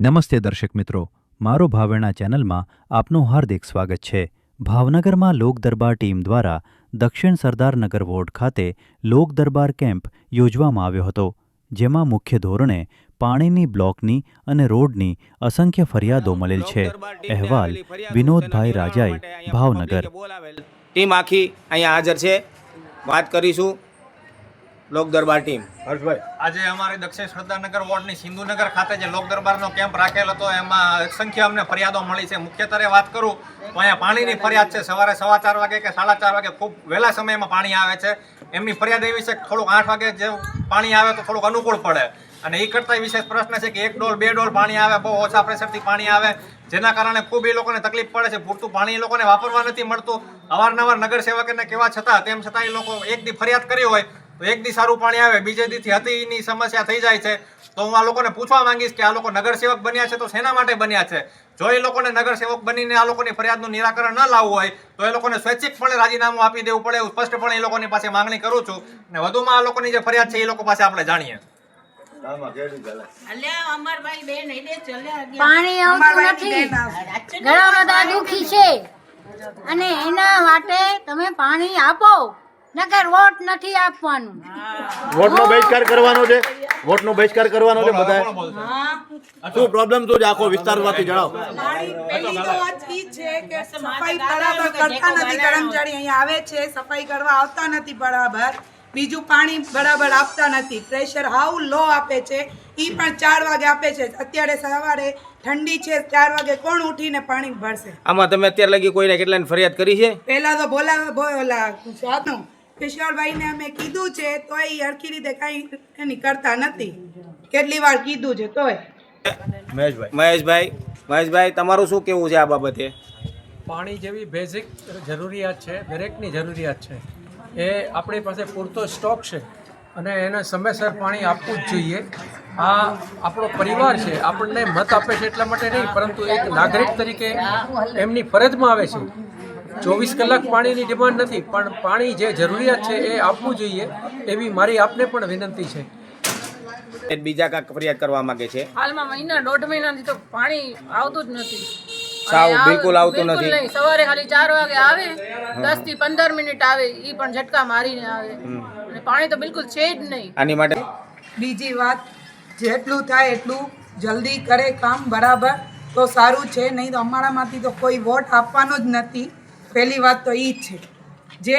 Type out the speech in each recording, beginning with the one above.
નમસ્તે દર્શક મિત્રો. મારો ભાવેણા ચેનલમાં આપનું હાર્દિક સ્વાગત છે. ભાવનગરમાં લોક દરબાર ટીમ દ્વારા દક્ષિણ સરદારનગર વોર્ડ ખાતે લોક દરબાર કેમ્પ યોજવામાં આવ્યો હતો જેમાં મુખ્ય ધોરણે પાણીની બ્લોકની અને રોડની અસંખ્ય ફરિયાદો મળેલ છે. અહેવાલ વિનોદભાઈ રાજાઈ ભાવનગર. ટીમ આખી અહીંયા હાજર છે. વાત કરીશું. લોક દરબાર ટીમ. હર્ષભાઈ. આજે અમારે દક્ષિણ સરદારનગર વોર્ડની સિંધુનગર ખાતે જે લોક દરબારનો કેમ્પ રાખેલ હતો, એમાં સંખ્યા અમને ફરિયાદો મળી છે. મુખ્યત્વે વાત કરું, તો અહીંયા પાણીની ફરિયાદ છે. સવારે સવા ચાર વાગે કે સાડા ચાર વાગે ખૂબ વહેલા સમયમાં પાણી આવે છે. એમની ફરિયાદ એવી છે કે થોડુંક આઠ વાગે જે પાણી આવે તો થોડુંક અનુકૂળ પડે. અને એ કરતાં વિશેષ પ્રશ્ન છે કે એક ડોલ, બે ડોલ પાણી આવે, બહુ ઓછા પ્રેશરથી પાણી આવે, જેના કારણે ખૂબ એ લોકોને તકલીફ પડે છે. પૂરતું પાણી એ લોકોને વાપરવા નથી મળતું. અવારનવાર નગર સેવકને કહેવા છતાં, તેમ છતાં એ લોકો એક ફરિયાદ કરી હોય તો એક દી સારું પાણી આવે બીજે દીથી હતીની સમસ્યા થઈ જાય છે. તો હું આ લોકોને પૂછવા માંગીશ કે આ લોકો નગર સેવક બન્યા છે તો શેના માટે બન્યા છે? જો એ લોકોને નગરસેવક બનીને આ લોકોની ફરિયાદનું નિરાકરણ ન લાવવું હોય તો એ લોકોને સ્વૈચ્છિકપણે રાજીનામું આપી દેવું પડે એવું સ્પષ્ટપણે એ લોકોની પાસે માંગણી કરું છું. અને વધુમાં આ લોકોની જે ફરિયાદ છે એ લોકો પાસે આપણે જાણીએ. અલ્યા અમરભાઈ બેન એટલે ચલ્યા ગયા. પાણી આવતું નથી. ઘણા બધા દુખી છે. અને એના માટે તમે પાણી આપો. નકર વોટ નથી આપવાનું. વોટનો બહિષ્કાર કરવાનો છે. વોટનો બહિષ્કાર કરવાનો છે બધા શું પ્રોબ્લેમ તો આખો વિસ્તારમાંથી જણાવો. પહેલી તો વાત ઈ છે કે સફાઈ બરાબર કરતા નથી કર્મચારી અહીંયા આવે છે સફાઈ કરવા આવતા નથી બરાબર. બીજું પાણી બરાબર આપતા નથી. પ્રેશર હાઉ લો આપે છે. એ પણ ચાર વાગે આપે છે. અત્યારે સવારે ઠંડી છે ચાર વાગે કોણ ઉઠીને પાણી ભરશે? આમાં તમે અત્યારે લગી કોઈને કેટલાની ફરિયાદ કરી છે? પહેલા તો બોલા બોલા સ્વાદનું કિશોરભાઈને અમે કીધું છે તોય એ હરખી રીતે કાંઈ એની કરતા નથી. કેટલી વાર કીધું છે તોય. મહેશભાઈ. મહેશભાઈ મહેશભાઈ તમારું શું કેવું છે આ બાબતે? પાણી જેવી બેઝિક જરૂરિયાત છે દરેકની જરૂરિયાત છે. એ આપણી પાસે પૂરતો સ્ટોક છે અને એને સમયસર પાણી આપવું જ જોઈએ. આ આપણો પરિવાર છે આપણને મત આપે છે એટલા માટે નહીં પરંતુ એક નાગરિક તરીકે એમની ફરજમાં આવે છે. ચોવીસ કલાક પાણીની ડિમાન્ડ નથી પણ પાણી જે જરૂરિયાત છે એ આપવું જોઈએ એવી મારી આપને પણ વિનંતી છે. એ બીજા કાંઈક ફરિયાદ કરવા માંગે છે? હાલમાં મહિના દોઢ મહિનાથી તો પાણી આવતું જ નથી. સાવ બિલકુલ આવતું નથી. સવારે ખાલી ચાર વાગે આવે દસથી પંદર મિનિટ આવે એ પણ ઝટકા મારીને આવે. અને પાણી તો બિલકુલ છે જ નહીં. આની માટે? બીજી વાત જેટલું થાય એટલું જલ્દી કરે કામ બરાબર તો સારું છે નહીં તો અમારામાંથી તો કોઈ વોટ આપવાનો જ નથી. પહેલી વાત તો ઈ જ છે. જે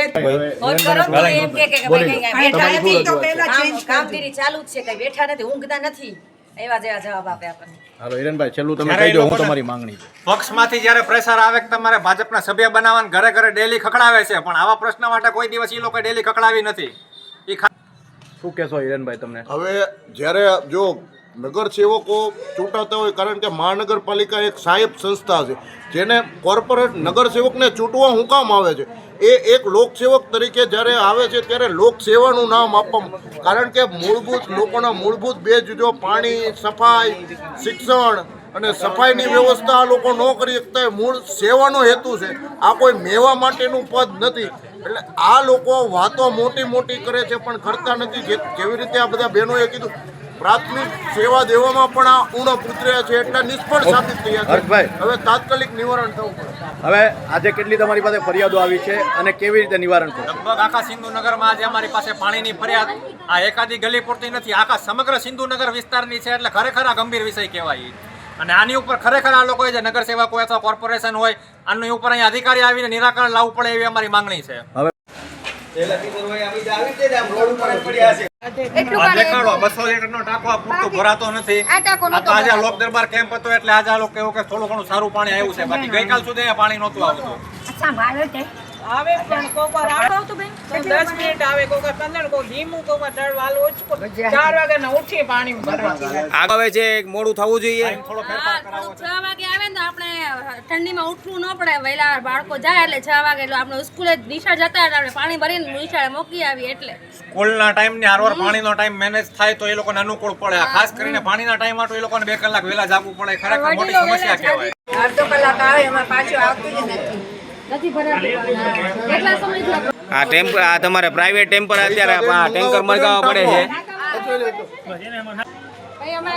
વોટ કરો તો એમ કે કે ભાઈ કઈ અને બેઠા નથી તો પહેલા કામ- કામગીરી ચાલુ જ છે કઈ બેઠા નથી ઊંઘતા નથી. એવા જેવા જવાબ આપે આપણને. હાલો હિરણભાઈ છેલ્લું તમે કહી દો હું તમારી માંગણી છે. પક્ષમાંથી જ્યારે પ્રેશર આવે કે તમારે ભાજપના સભ્ય બનાવવાનું ઘરે ઘરે ડેલી ખખડાવે છે પણ આવા પ્રશ્ન માટે કોઈ દિવસ એ લોકો ડેલી ખખડાવી નથી. એ શું કહેશો હિરણભાઈ તમને? હવે જ્યારે જો નગર સેવકો ચૂંટાતા હોય કારણ કે મહાનગરપાલિકા એક સાહેબ સંસ્થા છે, જેને કોર્પોરેટ નગરસેવકને ચૂંટવા હું કામ આવે છે. એ એક લોકસેવક તરીકે જ્યારે આવે છે ત્યારે લોકસેવાનું નામ આપવામાં, કારણ કે મૂળભૂત લોકોના મૂળભૂત બે જો પાણી, સફાઈ, શિક્ષણ અને સફાઈની વ્યવસ્થા આ લોકો ન કરી શકતા મૂળ સેવાનો હેતુ છે. આ કોઈ મેવા માટેનું પદ નથી. એટલે આ લોકો વાતો મોટી મોટી કરે છે પણ કરતા નથી. જેવી રીતે આ બધા બહેનોએ કીધું પ્રાથમિક સેવા દેવામાં પણ આ ઉણપ ઉતર્યા છે એટલે નિષ્ફળ સાબિત થયા છે. હવે તાત્કાલિક નિવારણ થવું પડે. હવે આજે કેટલી તમારી પાસે ફરિયાદો આવી છે અને કેવી રીતે નિવારણ કરશો લગભગ આખા સિંધુનગરમાં આજે અમારી પાસે પાણીની ફરિયાદ. આ એકાદી ગલી પૂરતી નથી. આખા સમગ્ર સિંધુનગર વિસ્તારની છે એટલે ખરેખર આ ગંભીર વિષય કહેવાય અને આની ઉપર ખરેખર આ લોકોએ જે નગર સેવક હોય અથવા કોર્પોરેશન હોય આની ઉપર અહીંયા અધિકારી આવીને નિરાકરણ લાવવું પડે એવી અમારી માંગણી છે. એટલું પાણી આવ્યું છે. બાકી ગઈકાલ સુધી અહીંયા પાણી નહોતું આવતું. આવે પણ કોક વાર તો બેન. દસ મિનિટ આવે કોક વાર પંદર કોક ધીમું કોક દળ વાલ ઓછું. ચાર વાગે ને ઉઠી પાણી ભરવા આવે છે મોડું થવું જોઈએ. થોડો ફેરફાર કરાવો છ વાગે આવે ને તો આપણે ઠંડીમાં ઉઠવું ન પડે. વહેલા બાળકો જાય એટલે છ વાગે એટલે આપણે સ્કૂલે નિશાળ જતા એટલે આપણે પાણી ભરીને નિશાળે મૂકી આવીએ એટલે. સ્કૂલના ટાઈમની હારવાર પાણીનો ટાઈમ મેનેજ થાય તો એ લોકોને અનુકૂળ પડે. ખાસ કરીને પાણીના ટાઈમ માટે એ લોકોને બે કલાક વહેલા જાગવું પડે. ખરેખર મોટી સમસ્યા કહેવાય. અડધો કલાક આવે એમાં પાછું આવતું જ નથી. આ ટેમ્પર આ તમારે પ્રાઇવેટ ટેમ્પર અત્યારે આ ટેન્કર મંગાવવા પડે છે. અહીં અમે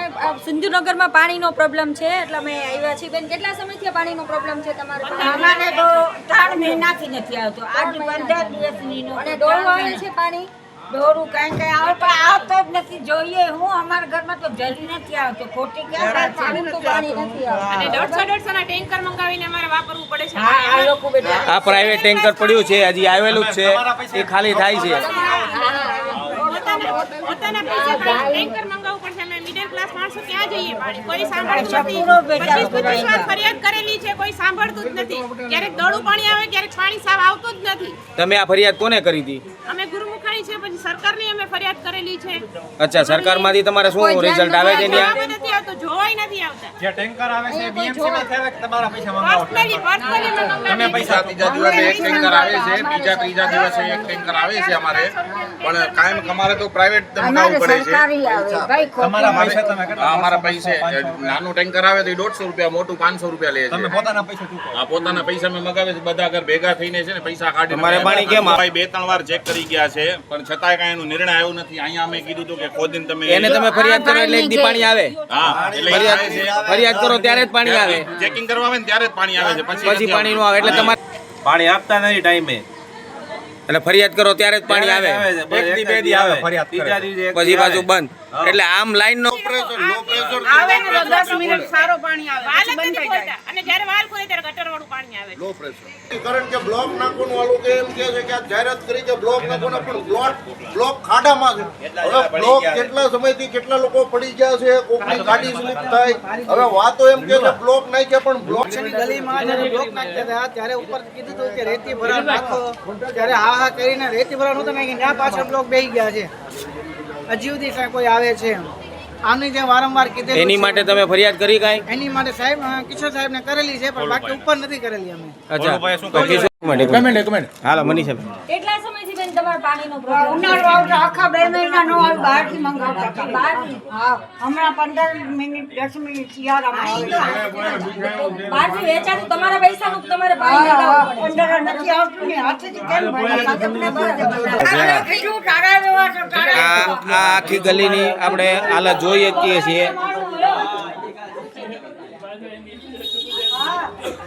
સિંધુનગરમાં પાણીનો પ્રોબ્લેમ છે એટલે અમે આવ્યા છીએ. બેન કેટલા સમયથી પાણીનો પ્રોબ્લેમ છે તમારે? અમારે તો ત્રણ મહિનાથી નથી આવતો. આજ પંદર દિવસની અને ડોળું આવે છે પાણી? દોરું કઈ કઈ આવે પણ આવતો જ નથી. જોઈએ હું અમારા ઘરમાં તો જલ્દી નથી આવતો. ખોટી ક્યાં પાણી નથી આવતું. અને દોઢસો દોઢસો ના ટેન્કર મંગાવીને અમારે વાપરવું પડે છે. આ લોકો બેટા આ પ્રાઇવેટ ટેન્કર પડ્યું છે હજી આવેલું જ છે. એ ખાલી થાય છે. પોતાના પોતાના ટેન્કર મંગાવવું પડશે. અમે મિડલ ક્લાસ માણસો ક્યાં જઈએ પાણી? કોઈ સાંભળતું નથી. પૂરો બેટા પચીસ પચીસ વાર ફરિયાદ કરેલી છે કોઈ સાંભળતું જ નથી. ક્યારેક દોડું પાણી આવે ક્યારેક પાણી સાવ આવતું જ નથી. તમે આ ફરિયાદ કોને કરી હતી? અમે ગુરુમુખાણી છે પછી સરકારની અમે ફરિયાદ કરેલી છે. અચ્છા સરકારમાંથી તમારે શું રિઝલ્ટ આવે છે ત્યાં? નથી જોવાય નથી આવતા. જે ટેન્કર આવે છે બીએમસી માં થાય કે તમારા પૈસા મંગાવો? પર્સનલી પર્સનલી તમે પૈસા બીજા દિવસે એક ટેન્કર આવે છે બીજા ત્રીજા દિવસે એક ટેન્કર આવે છે અમારે. પણ કાયમ અમારે તો પ્રાઇવેટ મંગાવવું પડે છે. તમારા પૈસા તમે કેટલા અમારા પૈસે નાનું ટેન્કર આવે તો દોઢસો રૂપિયા મોટું પાંચસો રૂપિયા લે તમે પોતાના પૈસા ચૂકવો. આ પોતાના પૈસા મેં મગાવે છે બધા ઘર ભેગા થઈને છે ને પૈસા કાઢી મારે પાણી કેમ ભાઈ બે ત્રણ વાર ચેક કરી ગયા છે પણ છતાંય કાંઈ એનો નિર્ણય આવ્યો નથી. અહીંયા અમે કીધું હતું કે ખોદીને તમે એને તમે ફરિયાદ કરો એટલે એક દી પાણી આવે. હા. ફરિયાદ કરો ત્યારે જ પાણી આવે. ચેકિંગ કરવા આવે ને ત્યારે જ પાણી આવે છે. પછી પાણી નું આવે એટલે તમારે પાણી આપતા નથી ટાઈમે. એટલે ફરિયાદ કરો ત્યારે જ પાણી આવે. એક દી બે દી આવે. ફરિયાદ ત્રીજા દિવસે પછી બાજુ પાછું બંધ. એટલે આમ લાઈન નો આવે ને તો દસ મિનિટ સારો પાણી આવે વાલ જ નથી ખોલતા અને જ્યારે વાલ ખોલે ત્યારે ગટર વાળું પાણી આવે. લો પ્રેશર કારણ કે બ્લોક નાખવાનું વાળું કે એમ કે છે કે આ જાહેરાત કરી કે બ્લોક નાખવાનો પણ બ્લોક બ્લોક ખાડામાં છે. હવે બ્લોક કેટલા સમયથી કેટલા લોકો પડી ગયા છે કોકની ગાડી સ્લીપ થાય. હવે વાતો એમ કે છે બ્લોક નાખ્યા પણ બ્લોકની ગલીમાં જ્યારે બ્લોક નાખ્યા હતા ત્યારે ઉપર કીધું હતું કે રેતી ભરાણ નાખો. ત્યારે હા હા કરીને રેતી ભરાણ હતું ને ત્યાં પાછળ બ્લોક બેહી ગયા છે. હજી સુધી કાંઈ કોઈ આવે છે આની જે વારંવાર કીધેલું એની માટે તમે ફરિયાદ કરી કાંઈ? એની માટે સાહેબ કિશોર સાહેબ ને કરેલી છે પણ બાકી ઉપર નથી કરેલી અમે. અચ્છા. ભાઈ શું તો કિશોર- એક મિનિટ, એક મિનિટ. હાલો મનીષા કેટલા સમયથી બેન તમારે પાણીનો પ્રોબ્લેમ ઉનાળો આવતો આખા બે મહિના નો આવે બહારથી મંગાવતા હતા. હા હમણાં પંદર મિનિટ દસ મિનિટ શિયાળામાં આવે બહારથી વેચાતું તમારા પૈસાનું તમારે પાણી લગાવવું પડે. અંદર નથી આવતું ને હાથેથી કેમ ભરે? તમને બરાબર. કીધું તારા જેવા તારા આ આ આખી ગલીની આપણે હાલત જોઈએ છીએ છીએ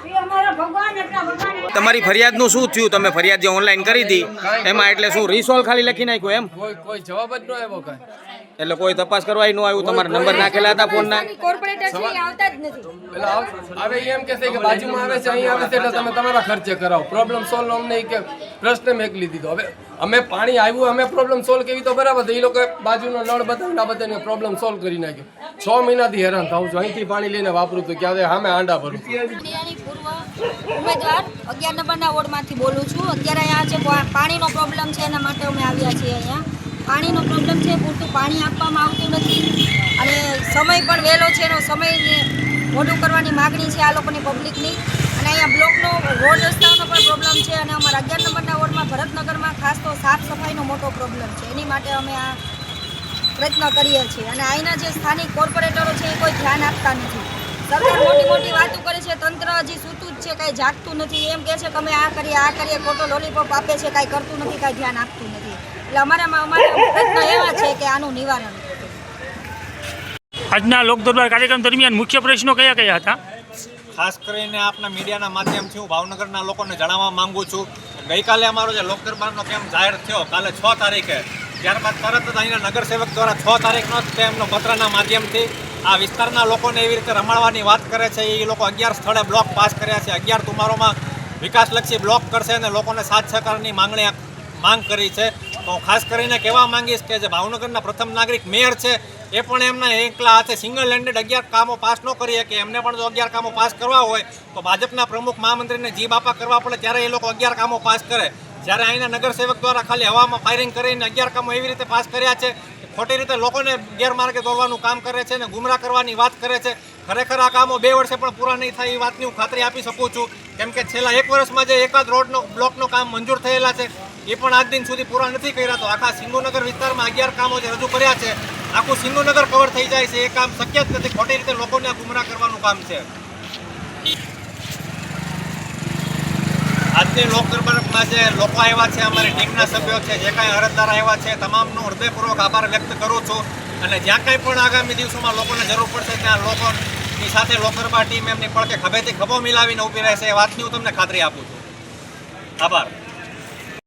એ અમારા ભગવાન એટલા ભગવાન એટલા. તમારી ફરિયાદનું શું થયું? તમે ફરિયાદ જે ઓનલાઈન કરી હતી એમાં એટલે શું રિસોલ્વ ખાલી લખી નાખ્યું એમ? કોઈ કોઈ જવાબ જ ન આવ્યો કાંઈ. એટલે કોઈ તપાસ કરવા ન આવ્યું? તમારા નંબર નાખેલા હતા ફોનના કોર્પોરેટર છે એ આવતા જ નથી. એટલે આવ- હવે એમ કહેશે કે બાજુમાં આવે છે અહીં આવે છે એટલે તમે તમારા ખર્ચે કરાવો. પ્રોબ્લેમ સોલ્વ અમને નહીં કે પ્રશ્ન મેકલી દીધો. હવે અમે પાણી આવ્યું અમે પ્રોબ્લેમ સોલ્વ કેવી તો બરાબર એ લોકો બાજુનો નળ બતાવીને આ બધાને પ્રોબ્લેમ સોલ્વ કરી નાખ્યો. છ મહિનાથી હેરાન થાઉં છું. અહીંથી પાણી લઈને વાપરું તો ક્યારે? સામે આંડા ભરું. ઉમેદવાર અગિયાર નંબરના વોર્ડમાંથી બોલું છું. અત્યારે અહીંયા જે પાણીનો પ્રોબ્લેમ છે, એના માટે અમે આવ્યા છીએ અહીંયા. પાણીનો પ્રોબ્લેમ છે, પૂરતું પાણી આપવામાં આવતું નથી અને સમય પણ વહેલો છે એનો સમય મોટું કરવાની માગણી છે આ લોકોની પબ્લિકની અને અહીંયા બ્લોકનો રોડ રસ્તાઓનો પણ પ્રોબ્લેમ છે અને અમારા અગિયાર નંબરના વોર્ડમાં ભરતનગરમાં ખાસ તો સાફ સફાઈનો મોટો પ્રોબ્લેમ છે. એની માટે અમે આ પ્રયત્ન કરીએ છીએ. અને અહીંના જે સ્થાનિક કોર્પોરેટરો છે એ કોઈ ધ્યાન આપતા નથી. સરકાર મોટી મોટી વાતો કરે છે હજી સૂતું જ છે કાંઈ જાગતું નથી. એમ કહે છે કે અમે આ કરીએ આ કરીએ ખોટો લોલીપોપ આપે છે કાંઈ કરતું નથી કાંઈ ધ્યાન આપતું નથી. એટલે અમારામાં અમારા પ્રશ્ન એવા છે કે આનું નિવારણ આજના લોક દરબાર કાર્યક્રમ દરમિયાન મુખ્ય પ્રશ્નો કયા કયા હતા? ખાસ કરીને આપના મીડિયાના માધ્યમથી હું ભાવનગરના લોકોને જણાવવા માંગુ છું. ગઈકાલે અમારો જે લોક દરબારનો કેમ્પ જાહેર થયો કાલે છ તારીખે. ત્યારબાદ તરત જ અહીંના નગરસેવક દ્વારા છ તારીખનો જ તેમનો પત્રના માધ્યમથી આ વિસ્તારના લોકોને એવી રીતે રમાડવાની વાત કરે છે. એ લોકો અગિયાર સ્થળે બ્લોક પાસ કર્યા છે. અગિયાર તુમારોમાં વિકાસલક્ષી બ્લોક કરશે અને લોકોને સાથ સહકારની માંગણી માંગ કરી છે. તો ખાસ કરીને કહેવા માંગીશ કે જે ભાવનગરના પ્રથમ નાગરિક મેયર છે, એ પણ એમના એકલા હાથે સિંગલ હેન્ડેડ અગિયાર કામો પાસ ન કરી શકે. એમને પણ જો અગિયાર કામો પાસ કરવા હોય, તો ભાજપના પ્રમુખ મહામંત્રીને જી બાપા કરવા પડે ત્યારે એ લોકો અગિયાર કામો પાસ કરે. જ્યારે અહીંના નગરસેવક દ્વારા ખાલી હવામાં ફાયરિંગ કરીને અગિયાર કામો એવી રીતે પાસ કર્યા છે કે ખોટી રીતે લોકોને ગેરમાર્ગે દોરવાનું કામ કરે છે અને ગુમરાહ કરવાની વાત કરે છે. ખરેખર આ કામો બે વર્ષે પણ પૂરા નહીં થાય એ વાતની હું ખાતરી આપી શકું છું. કેમ કે છેલ્લા એક વર્ષમાં જે એકાદ રોડનો, બ્લોકનો કામ મંજૂર થયેલા છે, એ પણ આજ દિન સુધી પૂરા નથી કર્યા. તો આખા સિંધુનગર વિસ્તારમાં અગિયાર કામો જે રજૂ કર્યા છે, આખું સિંધુનગર કવર થઈ જાય છે. એ કામ શક્ય જ નથી. ખોટી રીતે લોકોને ગુમરાહ કરવાનું કામ છે. આજની લોક દરબારમાં જે લોકો આવ્યા છે, અમારી ટીમના સભ્યો છે, જે કાંઈ અરજદાર આવ્યા છે, તમામનો હૃદયપૂર્વક આભાર વ્યક્ત કરું છું. અને જ્યાં કાંઈ પણ આગામી દિવસોમાં લોકોને જરૂર પડશે, ત્યાં લોકોની સાથે લોકરબા ટીમ એમની પડકે ખભેથી ખભો મિલાવીને ઊભી રહેશે એ વાતની હું તમને ખાતરી આપું છું. આભાર.